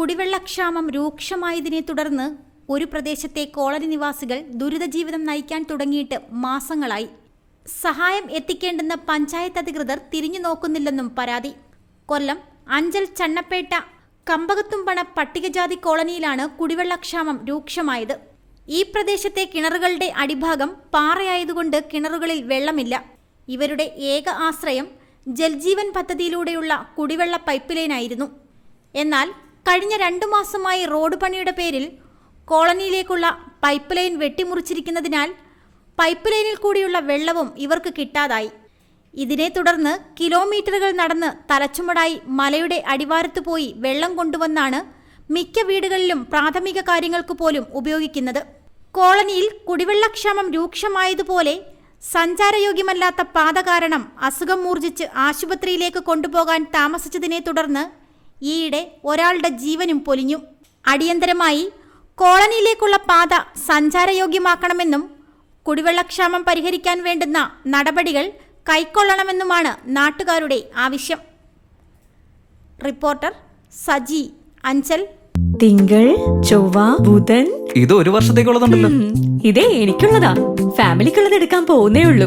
കുടിവെള്ളക്ഷാമം രൂക്ഷമായതിനെ തുടർന്ന് ഒരു പ്രദേശത്തെ കോളനി നിവാസികൾ ദുരിത ജീവിതം നയിക്കാൻ തുടങ്ങിയിട്ട് മാസങ്ങളായി. സഹായം എത്തിക്കേണ്ടെന്ന പഞ്ചായത്ത് അധികൃതർ തിരിഞ്ഞു നോക്കുന്നില്ലെന്നും പരാതി. കൊല്ലം അഞ്ചൽ ചണ്ണപ്പേട്ട കമ്പകത്തുംപണ പട്ടികജാതി കോളനിയിലാണ് കുടിവെള്ളക്ഷാമം രൂക്ഷമായത്. ഈ പ്രദേശത്തെ കിണറുകളുടെ അടിഭാഗം പാറയായതുകൊണ്ട് കിണറുകളിൽ വെള്ളമില്ല. ഇവരുടെ ഏക ആശ്രയം ജൽജീവൻ പദ്ധതിയിലൂടെയുള്ള കുടിവെള്ള പൈപ്പ് ലൈനായിരുന്നു. എന്നാൽ കഴിഞ്ഞ രണ്ടു മാസമായി റോഡ് പണിയുടെ പേരിൽ കോളനിയിലേക്കുള്ള പൈപ്പ് ലൈൻ വെട്ടിമുറിച്ചിരിക്കുന്നതിനാൽ പൈപ്പ് ലൈനിൽ കൂടിയുള്ള വെള്ളവും ഇവർക്ക് കിട്ടാതായി. ഇതിനെ തുടർന്ന് കിലോമീറ്ററുകൾ നടന്ന് തലച്ചുമടായി മലയുടെ അടിവാരത്ത് പോയി വെള്ളം കൊണ്ടുവന്നാണ് മിക്ക വീടുകളിലും പ്രാഥമിക കാര്യങ്ങൾക്ക് പോലും ഉപയോഗിക്കുന്നത്. കോളനിയിൽ കുടിവെള്ളക്ഷാമം രൂക്ഷമായതുപോലെ സഞ്ചാരയോഗ്യമല്ലാത്ത പാത കാരണം അസുഖം മൂർജിച്ച് ആശുപത്രിയിലേക്ക് കൊണ്ടുപോകാൻ താമസിച്ചതിനെ തുടർന്ന് ഈയിടെ ഒരാളുടെ ജീവനും പൊലിഞ്ഞു അടിയന്തരമായി കോളനിയിലേക്കുള്ള പാത സഞ്ചാരയോഗ്യമാക്കണമെന്നും കുടിവെള്ളക്ഷാമം പരിഹരിക്കാൻ വേണ്ടുന്ന നടപടികൾ കൈക്കൊള്ളണമെന്നുമാണ് നാട്ടുകാരുടെ ആവശ്യം. റിപ്പോർട്ടർ സജി അഞ്ചൽ. തിങ്കൾ ചൊവ്വ ബുധൻ. ഇത് ഒരു വർഷത്തേക്കുള്ളതുണ്ടല്ലോ. ഇതേ എനിക്കുള്ളതാ. ഫാമിലിക്കുള്ളത് എടുക്കാൻ പോകുന്നേ ഉള്ളൂ.